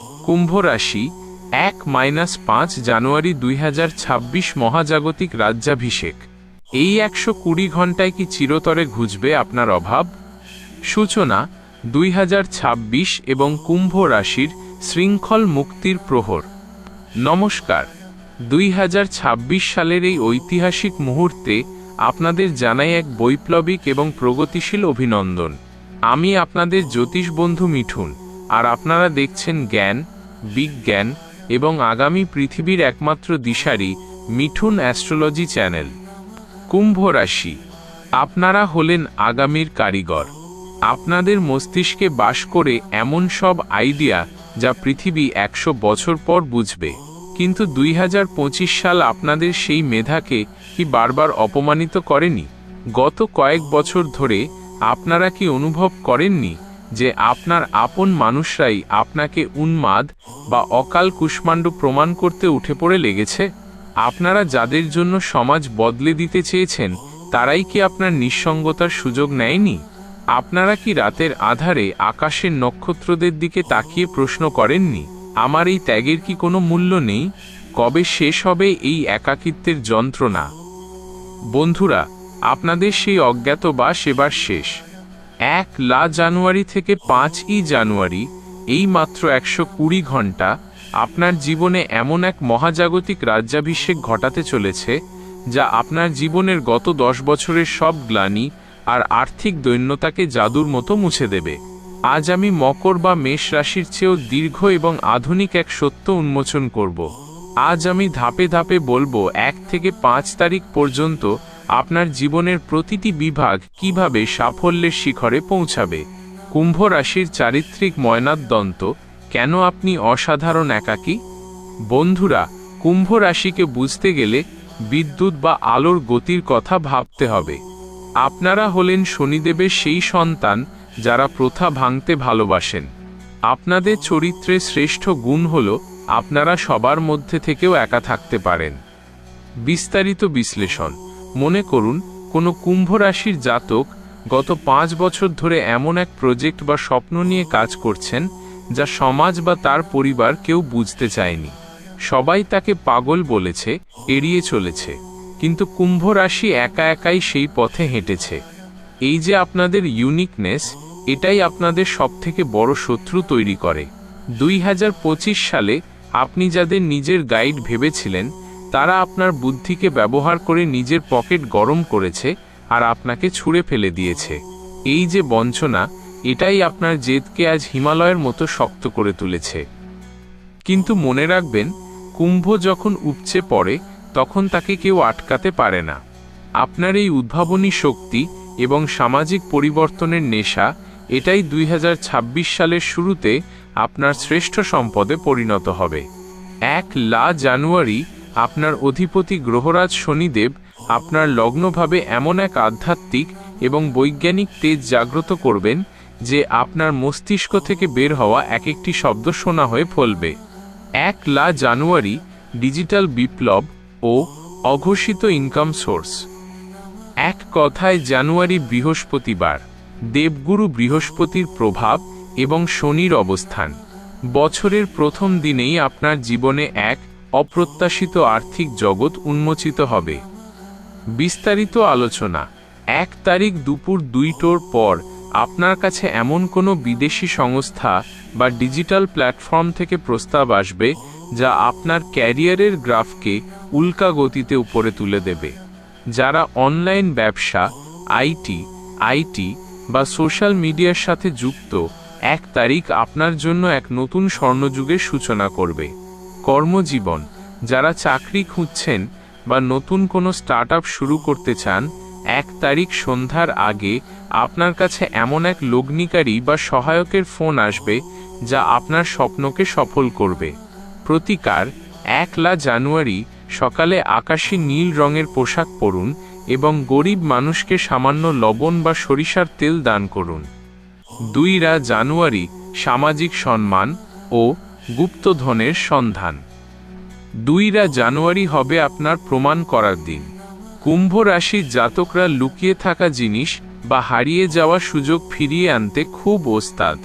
কুম্ভ রাশি, এক মাইনাস পাঁচ জানুয়ারি দুই হাজার ছাব্বিশ মহাজাগতিক রাজ্যাভিষেক। এই একশো কুড়ি ঘন্টায় কি চিরতরে ঘুচবে আপনার অভাব? সূচনা, দুই হাজার ছাব্বিশ এবং কুম্ভ রাশির শৃঙ্খল মুক্তির প্রহর। নমস্কার, দুই হাজার ছাব্বিশ সালের এই ঐতিহাসিক মুহূর্তে আপনাদের জানাই এক বৈপ্লবিক এবং প্রগতিশীল অভিনন্দন। আমি আপনাদের জ্যোতিষ বন্ধু মিঠুন। আর আপনারা দেখছেন জ্ঞান, বিজ্ঞান এবং আগামী পৃথিবীর একমাত্র দিশারি, মিঠুন অ্যাস্ট্রোলজি চ্যানেল। কুম্ভ রাশি। আপনারা হলেন আগামীর কারিগর। আপনাদের মস্তিষ্কে বাস করে এমন সব আইডিয়া যা পৃথিবী একশো বছর পর বুঝবে। কিন্তু দুই হাজার পঁচিশ সাল আপনাদের সেই মেধাকে কি বারবার অপমানিত করেনি? গত কয়েক বছর ধরে আপনারা কি অনুভব করেননি? যে আপনার আপন মানুষরাই আপনাকে উন্মাদ বা অকাল কুষ্মাণ্ড প্রমাণ করতে উঠে পড়ে লেগেছে, আপনারা যাদের জন্য সমাজ বদলে দিতে চেয়েছেন, তারাই কি আপনার নিঃসঙ্গতার সুযোগ নেয়নি? আপনারা কি রাতের আধারে আকাশের নক্ষত্রদের দিকে তাকিয়ে প্রশ্ন করেননি, আমার এই ত্যাগের কি কোনো মূল্য নেই? কবে শেষ হবে এই একাকিত্বের যন্ত্রণা? বন্ধুরা, আপনাদের সেই অজ্ঞাত অজ্ঞাতবাস এবার শেষ। এক লা জানুয়ারি থেকে পাঁচ ই জানুয়ারি, এই মাত্র একশো কুড়ি ঘণ্টা, আপনার জীবনে এমন এক মহাজাগতিক রাজ্যাভিষেক ঘটাতে চলেছে, যা আপনার জীবনের গত দশ বছরের সব গ্লানি আর আর্থিক দৈন্যতাকে জাদুর মতো মুছে দেবে। আজ আমি মকর বা মেষ রাশির চেয়েও দীর্ঘ এবং আধুনিক এক সত্য উন্মোচন করব। আজ আমি ধাপে ধাপে বলব, এক থেকে পাঁচ তারিখ পর্যন্ত আপনার জীবনের প্রতিটি বিভাগ কীভাবে সাফল্যের শিখরে পৌঁছাবে? কুম্ভ রাশির চারিত্রিক ময়নাদ্দন্ত কেন আপনি অসাধারণ একাকী? বন্ধুরা, কুম্ভ রাশিকে বুঝতে গেলে বিদ্যুৎ বা আলোর গতির কথা ভাবতে হবে। আপনারা হলেন শনিদেবের সেই সন্তান যারা প্রথা ভাঙতে ভালোবাসেন। আপনাদের চরিত্রে শ্রেষ্ঠ গুণ হল আপনারা সবার মধ্যে থেকেও একা থাকতে পারেন। বিস্তারিত বিশ্লেষণ মনে করুন, কোনো কুম্ভ রাশির জাতক গত পাঁচ বছর ধরে এমন এক প্রজেক্ট বা স্বপ্ন নিয়ে কাজ করছেন যা সমাজ বা তার পরিবার কেউ বুঝতে চায়নি। সবাই তাকে পাগল বলেছে, এড়িয়ে চলেছে। কিন্তু কুম্ভ রাশি একা একাই সেই পথে হেঁটেছে। এই যে আপনাদের ইউনিকনেস এটাই আপনাদের সবথেকে বড় শত্রু তৈরি করে। দুই হাজার পঁচিশ সালে আপনি যাদের নিজের গাইড ভেবেছিলেন তারা আপনার বুদ্ধিকে ব্যবহার করে নিজের পকেট গরম করেছে আর আপনাকে ছুঁড়ে ফেলে দিয়েছে। এই যে বঞ্চনা, এটাই আপনার জেদকে আজ হিমালয়ের মতো শক্ত করে তুলেছে। কিন্তু মনে রাখবেন, কুম্ভ যখন উপচে পড়ে, তখন তাকে কেউ আটকাতে পারে না। আপনার এই উদ্ভাবনী শক্তি এবং সামাজিক পরিবর্তনের নেশা, এটাই দুই হাজার ছাব্বিশ সালের শুরুতে আপনার শ্রেষ্ঠ সম্পদে পরিণত হবে। এক লা জানুয়ারি আপনার অধিপতি গ্রহরাজ শনিদেব আপনার লগ্নভাবে এমন এক আধ্যাত্মিক এবং বৈজ্ঞানিক তেজ জাগ্রত করবেন যে আপনার মস্তিষ্ক থেকে বের হওয়া এক একটি শব্দ শোনা হয়ে ফলবে। এক লা জানুয়ারি, ডিজিটাল বিপ্লব ও অঘোষিত ইনকাম সোর্স। এক কথায় জানুয়ারি বৃহস্পতিবার, দেবগুরু বৃহস্পতির প্রভাব এবং শনির অবস্থান। বছরের প্রথম দিনেই আপনার জীবনে এক অপ্রত্যাশিত আর্থিক জগৎ উন্মোচিত হবে। বিস্তারিত আলোচনা। এক তারিখ দুপুর দুইটোর পর আপনার কাছে এমন কোনো বিদেশি সংস্থা বা ডিজিটাল প্ল্যাটফর্ম থেকে প্রস্তাব আসবে যা আপনার ক্যারিয়ারের গ্রাফকে উল্কা গতিতে উপরে তুলে দেবে। যারা অনলাইন ব্যবসা, আইটি আইটি বা সোশ্যাল মিডিয়ার সাথে যুক্ত, এক তারিখ আপনার জন্য এক নতুন স্বর্ণযুগের সূচনা করবে। কর্মজীবন, যারা চাকরি খুঁজছেন বা নতুন কোনো স্টার্ট শুরু করতে চান, এক তারিখ সন্ধ্যার আগে আপনার কাছে এমন এক লগ্নিকারী বা সহায়কের ফোন আসবে, যা আপনার স্বপ্নকে সফল করবে। প্রতিকার, একলা জানুয়ারি, সকালে আকাশী নীল রঙের পোশাক পরুন এবং গরিব মানুষকে সামান্য লবণ বা সরিষার তেল দান করুন। দুইরা জানুয়ারি, সামাজিক সম্মান ও গুপ্তধনের সন্ধান। দুইরা জানুয়ারি হবে আপনার প্রমাণ করার দিন। কুম্ভ রাশির জাতকরা লুকিয়ে থাকা জিনিস বা হারিয়ে যাওয়া সুযোগ ফিরিয়ে আনতে খুব ওস্তাদ।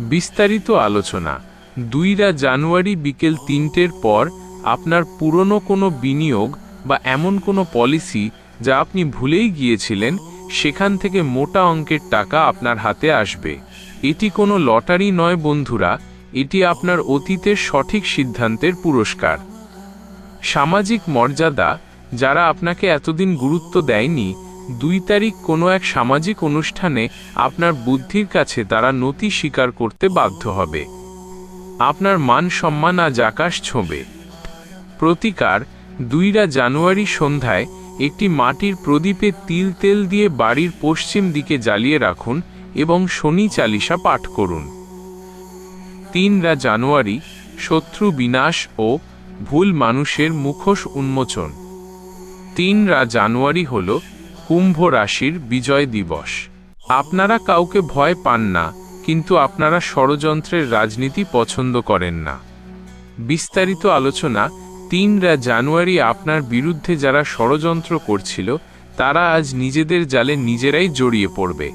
বিস্তারিত আলোচনা। দুইরা জানুয়ারি বিকেল তিনটের পর আপনার পুরনো কোনো বিনিয়োগ বা এমন কোনো পলিসি যা আপনি ভুলেই গিয়েছিলেন, সেখান থেকে মোটা অঙ্কের টাকা আপনার হাতে আসবে। এটি কোনো লটারি নয় বন্ধুরা এটি আপনার অতীতের সঠিক সিদ্ধান্তের পুরস্কার। সামাজিক মর্যাদা, যারা আপনাকে এতদিন গুরুত্ব দেয়নি, দুই তারিখ কোনো এক সামাজিক অনুষ্ঠানে আপনার বুদ্ধির কাছে তারা নতি স্বীকার করতে বাধ্য হবে। আপনার মান সম্মান আজ আকাশ ছোঁবে। প্রতিকার, দুইরা জানুয়ারি সন্ধ্যায় একটি মাটির প্রদীপে তিল তেল দিয়ে বাড়ির পশ্চিম দিকে জ্বালিয়ে রাখুন এবং শনি চালিসা পাঠ করুন। তিনরা জানুয়ারি শত্রু বিনাশ ও ভুল মানুষের মুখোশ উন্মোচন। তিনরা জানুয়ারি হল কুম্ভ রাশির বিজয় দিবস। আপনারা কাউকে ভয় পান না, কিন্তু আপনারা ষড়যন্ত্রের রাজনীতি পছন্দ করেন না। বিস্তারিত আলোচনা, তিনরা জানুয়ারি আপনার বিরুদ্ধে যারা ষড়যন্ত্র করছিল, তারা আজ নিজেদের জালে নিজেরাই জড়িয়ে পড়বে।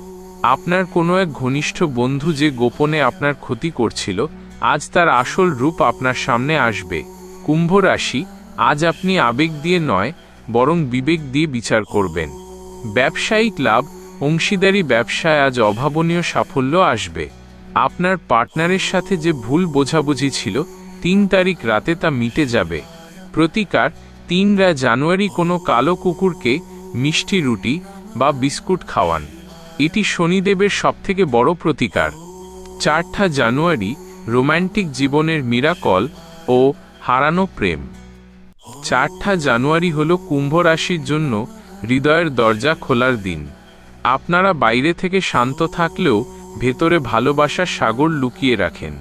আপনার কোনো এক ঘনিষ্ঠ বন্ধু যে গোপনে আপনার ক্ষতি করছিল, আজ তার আসল রূপ আপনার সামনে আসবে। কুম্ভ রাশি, আজ আপনি আবেগ দিয়ে নয়, বরং বিবেক দিয়ে বিচার করবেন। ব্যবসায়িক লাভ, অংশীদারি ব্যবসায় আজ অভাবনীয় সাফল্য আসবে। আপনার পার্টনারের সাথে যে ভুল বোঝাবুঝি ছিল, তিন তারিখ রাতে তা মিটে যাবে। প্রতিকার তিনরা জানুয়ারি কোনো কালো কুকুরকে মিষ্টি রুটি বা বিস্কুট খাওয়ান। এটি শনিদেবের সবথেকে বড় প্রতিকার। চারটা জানুয়ারি রোম্যান্টিক জীবনের মিরাকল ও হারানো প্রেম। চারটা জানুয়ারি হল কুম্ভ রাশির জন্য হৃদয়ের দরজা খোলার দিন। আপনারা বাইরে থেকে শান্ত থাকলেও ভেতরে ভালোবাসার সাগর লুকিয়ে রাখেন।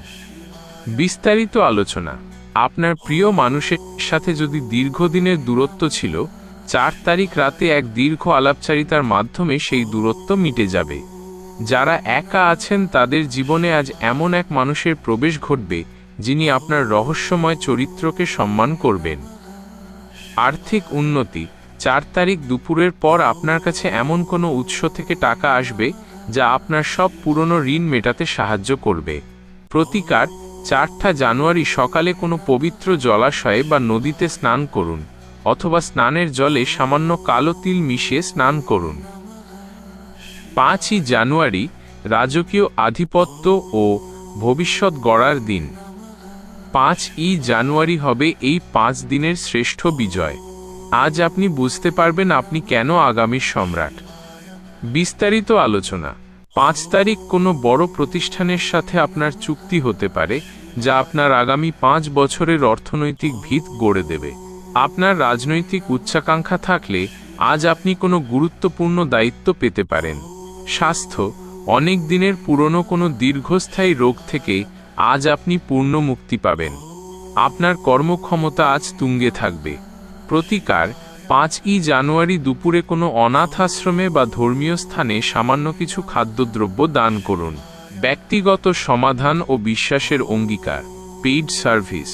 বিস্তারিত আলোচনা। আপনার প্রিয় মানুষের সাথে যদি দীর্ঘদিনের দূরত্ব ছিল চার তারিখ রাতে এক দীর্ঘ আলাপচারিতার মাধ্যমে সেই দূরত্ব মিটে যাবে। যারা একা আছেন তাদের জীবনে আজ এমন এক মানুষের প্রবেশ ঘটবে, যিনি আপনার রহস্যময় চরিত্রকে সম্মান করবেন। আর্থিক উন্নতি। চার তারিখ দুপুরের পর আপনার কাছে এমন কোনো উৎস থেকে টাকা আসবে, যা আপনার সব পুরনো ঋণ মেটাতে সাহায্য করবে। প্রতিকার, চারটা জানুয়ারি সকালে কোনো পবিত্র জলাশয়ে বা নদীতে স্নান করুন। অথবা স্নানের জলে সামান্য কালো তিল মিশিয়ে স্নান করুন। পাঁচই জানুয়ারি রাজকীয় আধিপত্য ও ভবিষ্যৎ গড়ার দিন। পাঁচ ই জানুয়ারি হবে এই পাঁচ দিনের শ্রেষ্ঠ বিজয়। আজ আপনি বুঝতে পারবেন আপনি কেন আগামীর সম্রাট। বিস্তারিত আলোচনা। পাঁচ তারিখ কোনো বড় প্রতিষ্ঠানের সাথে আপনার চুক্তি হতে পারে, যা আপনার আগামী পাঁচ বছরের অর্থনৈতিক ভিত গড়ে দেবে। আপনার রাজনৈতিক উচ্চাকাঙ্ক্ষা থাকলে আজ আপনি কোনো গুরুত্বপূর্ণ দায়িত্ব পেতে পারেন। স্বাস্থ্য, অনেক দিনের পুরনো কোনো দীর্ঘস্থায়ী রোগ থেকে আজ আপনি পূর্ণ মুক্তি পাবেন। আপনার কর্মক্ষমতা আজ তুঙ্গে থাকবে। প্রতিকার, পাঁচ ই জানুয়ারি দুপুরে কোনো অনাথ আশ্রমে বা ধর্মীয় স্থানে সামান্য কিছু খাদ্যদ্রব্য দান করুন। ব্যক্তিগত সমাধান ও বিশ্বাসের অঙ্গীকার, পেইড সার্ভিস।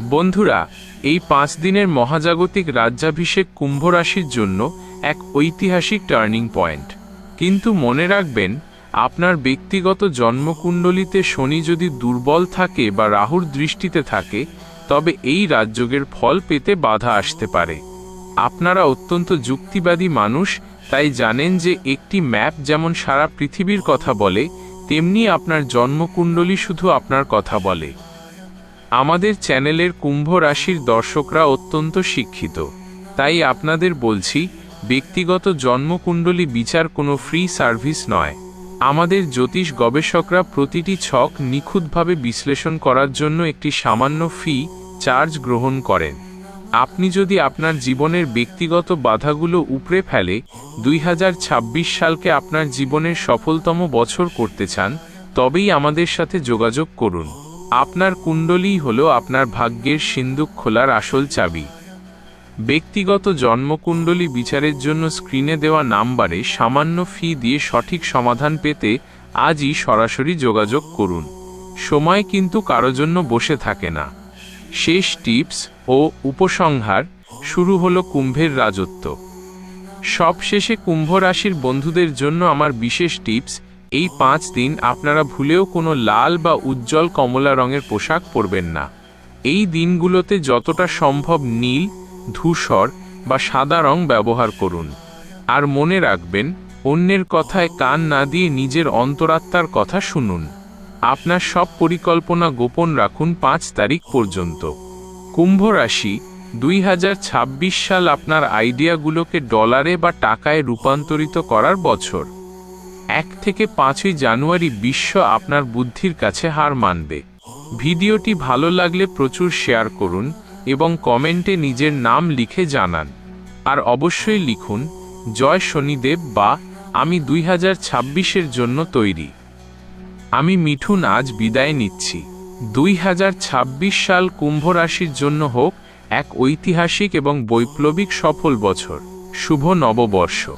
বন্ধুরা, এই পাঁচ দিনের মহাজাগতিক রাজ্যাভিষেক কুম্ভ রাশির জন্য এক ঐতিহাসিক টার্নিং পয়েন্ট। কিন্তু মনে রাখবেন, আপনার ব্যক্তিগত জন্মকুণ্ডলিতে শনি যদি দুর্বল থাকে বা রাহুর দৃষ্টিতে থাকে, তবে এই রাজযোগের ফল পেতে বাধা আসতে পারে। আপনারা অত্যন্ত যুক্তিবাদী মানুষ, তাই জানেন যে একটি ম্যাপ যেমন সারা পৃথিবীর কথা বলে, তেমনি আপনার জন্মকুণ্ডলী শুধু আপনার কথা বলে। আমাদের চ্যানেলের কুম্ভ রাশির দর্শকরা অত্যন্ত শিক্ষিত। তাই আপনাদের বলছি, ব্যক্তিগত জন্মকুণ্ডলী বিচার কোনো ফ্রি সার্ভিস নয়। আমাদের জ্যোতিষ গবেষকরা প্রতিটি ছক নিখুঁতভাবে বিশ্লেষণ করার জন্য একটি সামান্য ফি চার্জ গ্রহণ করেন। আপনি যদি আপনার জীবনের ব্যক্তিগত বাধাগুলো উপড়ে ফেলে দুই হাজার ছাব্বিশ সালকে আপনার জীবনের সফলতম বছর করতে চান, তবেই আমাদের সাথে যোগাযোগ করুন। আপনার কুণ্ডলীই হল আপনার ভাগ্যের সিন্দুক খোলার আসল চাবি। ব্যক্তিগত জন্মকুণ্ডলী বিচারের জন্য স্ক্রিনে দেওয়া নাম্বারে সামান্য ফি দিয়ে সঠিক সমাধান পেতে আজই সরাসরি যোগাযোগ করুন। সময় কিন্তু কারও জন্য বসে থাকে না। শেষ টিপস ও উপসংহার, শুরু হলো কুম্ভের রাজত্ব। সবশেষে কুম্ভ রাশির বন্ধুদের জন্য আমার বিশেষ টিপস এই পাঁচ দিন আপনারা ভুলেও কোনো লাল বা উজ্জ্বল কমলা রঙের পোশাক পরবেন না। এই দিনগুলোতে যতটা সম্ভব নীল, ধূসর বা সাদা রং ব্যবহার করুন। আর মনে রাখবেন, অন্যের কথায় কান না দিয়ে নিজের অন্তরাত্মার কথা শুনুন। আপনার সব পরিকল্পনা গোপন রাখুন পাঁচ তারিখ পর্যন্ত। কুম্ভ রাশি, দুই হাজার ছাব্বিশ সাল আপনার আইডিয়াগুলোকে ডলারে বা টাকায় রূপান্তরিত করার বছর। এক থেকে পাঁচই জানুয়ারি বিশ্ব আপনার বুদ্ধির কাছে হার মানবে। ভিডিওটি ভালো লাগলে প্রচুর শেয়ার করুন এবং কমেন্টে নিজের নাম লিখে জানান। আর অবশ্যই লিখুন, জয় শনিদেব বা আমি দুই হাজার ছাব্বিশের জন্য তৈরি। আমি মিঠুন আজ বিদায় নিচ্ছি। দুই হাজার ছাব্বিশ সাল কুম্ভ রাশির জন্য হোক এক ঐতিহাসিক এবং বৈপ্লবিক সফল বছর। শুভ নববর্ষ।